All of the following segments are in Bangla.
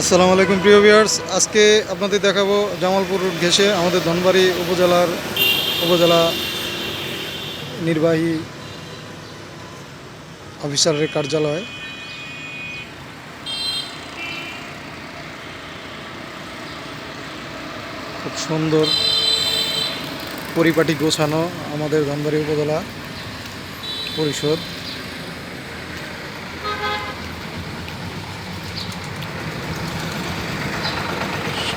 আসসালামু আলাইকুম, প্রিয় ভিউয়ার্স। আজকে আপনাদের দেখাবো জামালপুর রোড ঘেঁষে আমাদের ধনবাড়ি উপজেলার উপজেলা নির্বাহী অফিসারের কার্যালয়। খুব সুন্দর পরিপাটি গোছানো আমাদের ধনবাড়ি উপজেলা পরিষদ।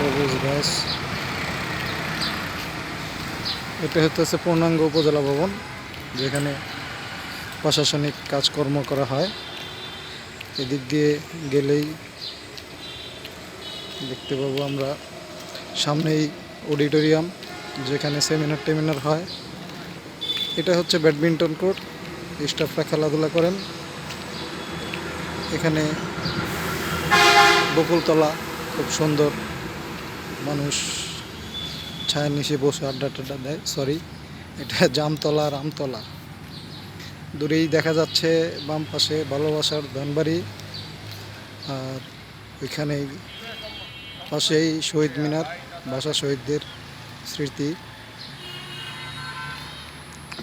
সবুজ গাছ এটা হচ্ছে পূর্ণাঙ্গ উপজেলা ভবন, যেখানে প্রশাসনিক কাজকর্ম করা হয়। এদিক দিয়ে গেলেই দেখতে পাবো আমরা সামনেই অডিটোরিয়াম, যেখানে সেমিনার টেমিনার হয়। এটা হচ্ছে ব্যাডমিন্টন কোর্ট, স্টাফরা খেলাধুলা করেন। এখানে বকুলতলা খুব সুন্দর মানুষ ছায়ার নিচে বসে আড্ডা টাড্ডা দেয় সরি এটা জামতলা, রামতলা। দূরেই দেখা যাচ্ছে বাম পাশে ভালোবাসার ধনবাড়ি, আর ওইখানেই পাশেই শহীদ মিনার ভাষা শহীদদের স্মৃতি।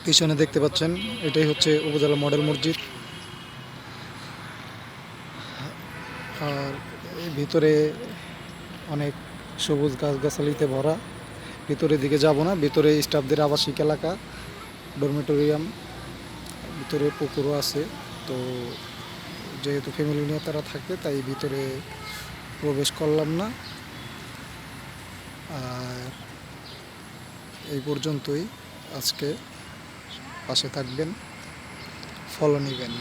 পিছনে দেখতে পাচ্ছেন, এটাই হচ্ছে উপজেলা মডেল মসজিদ। আর ভিতরে অনেক সবুজ গাছগাছালিতে ভরা। ভিতরের দিকে যাব না, ভিতরে স্টাফদের আবাসিক এলাকা, ডরমেটোরিয়াম, ভিতরে পুকুরও আছে। তো যেহেতু ফ্যামিলি নিয়ে তারা থাকে, তাই ভিতরে প্রবেশ করলাম না। আর এই পর্যন্তই। আজকে পাশে থাকবেন ফলো নেবেন।